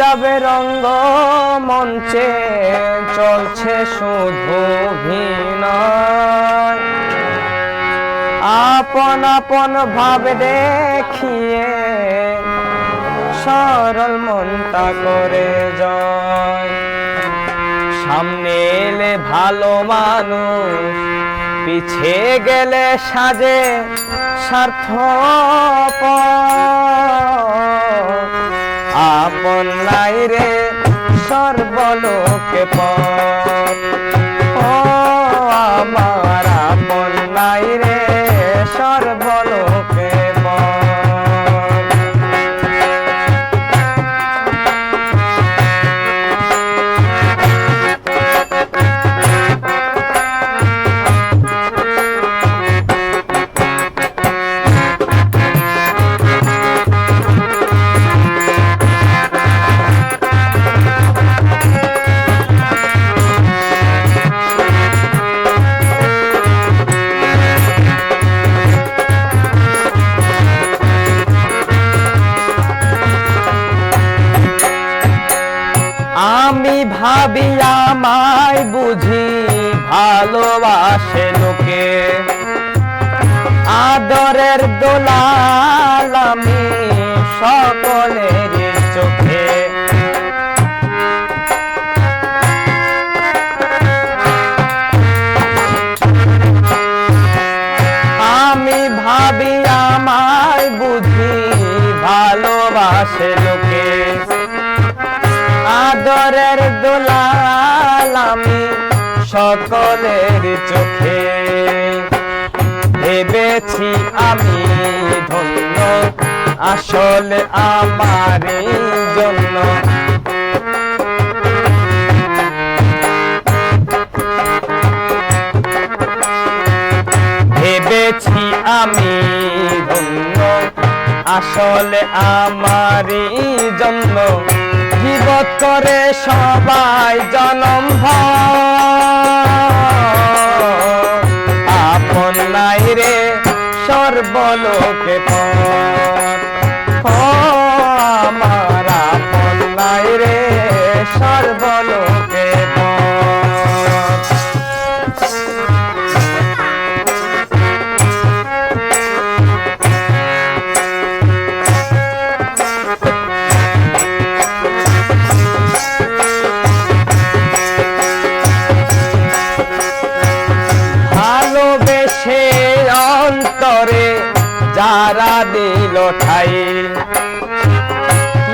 যাবে রঙ্গ মঞ্চে চলছে শুধু ভিনয় আপন আপন ভাবে দেখিয়ে সরল মনটা করে জয়। সামনে এলে ভালো মানুষ, পিছে গেলে সাজে স্বার্থ সর্বলোকে পর আমায় বুঝি ভালোবাসে লোকে। আদরের দোলাল আমি সকলের চোখে। আমি ভাবি আমায় বুঝি ভালোবাসে লোকে। আদরের আমি সকলের চোখে। ভেবেছি আমি ধন্য আসলে আমার জন্য। ভেবেছি আমি ধন্য আসলে আমারই জন্য। জীবত করে সবাই জনম নাই রে সর্বলোকে পর। যারা দিল ঠাই।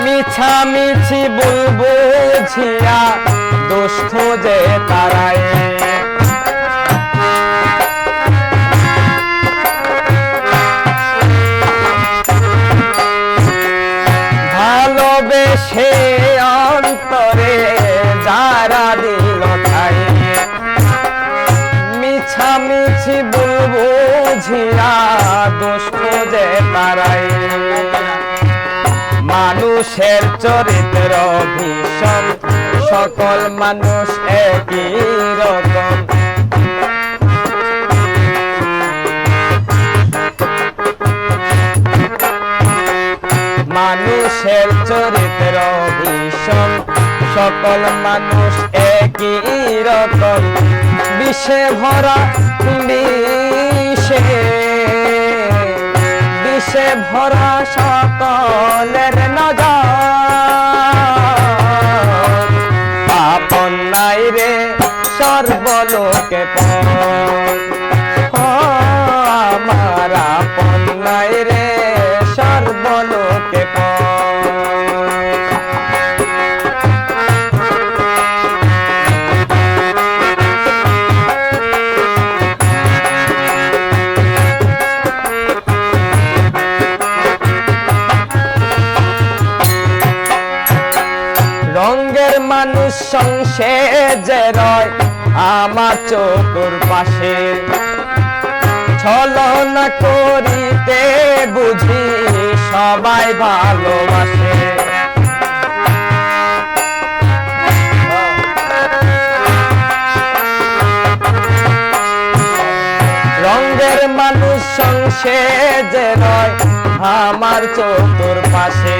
মিছামিছি বলব ঝিয়া দুস্থ যে তারাই। ঝিয়া দুষ্ট তারাই। মানুষের চরিত্র ভীষণ, সকল মানুষ একই রকম। মানুষের চরিত্র ভীষণ, সকল মানুষ একই রকম। বিষে ভরা বিষে ভরা সকলের নজর। আপন নাই রে সর্বলোকে পর। মানুষ সংসে যে রয় আমার চোখর পাশে। ছলনা করিতে বুঝি সবাই ভালোবাসে। রঙ্গের সংসে যে রয় আমার চতুর পাশে।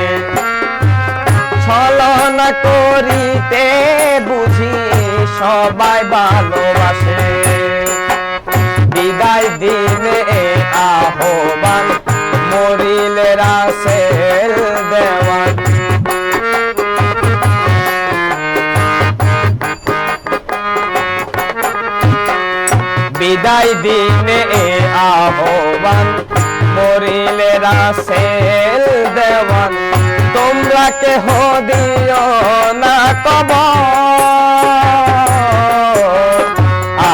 ছলনা করিতে বুঝি সবাই ভালোবাসে। বিদায় দিনে আহ্বান, মরিলে রাসেল দেওয়ান। বিদায় দিনে আহ্বান, মরিলে রাসেল দেওয়ান। তোমরা কেহ দিও না কব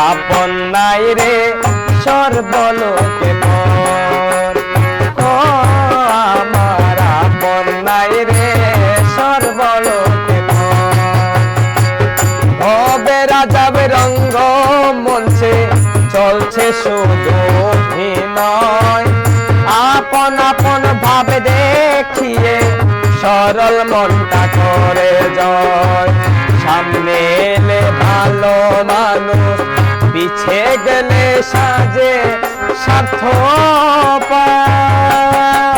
আপন নাই রে সর্বলোকে আমার আপন নাই রে সর্বলোকে হবে মঞ্চে চলছে শুধু নয় আপন আপন ভাবে দেখিয়ে সরল মনটা করে জয়। সামনে এলে ভালো মানুষ পিছে গেলে সাজে স্বার্থ পায়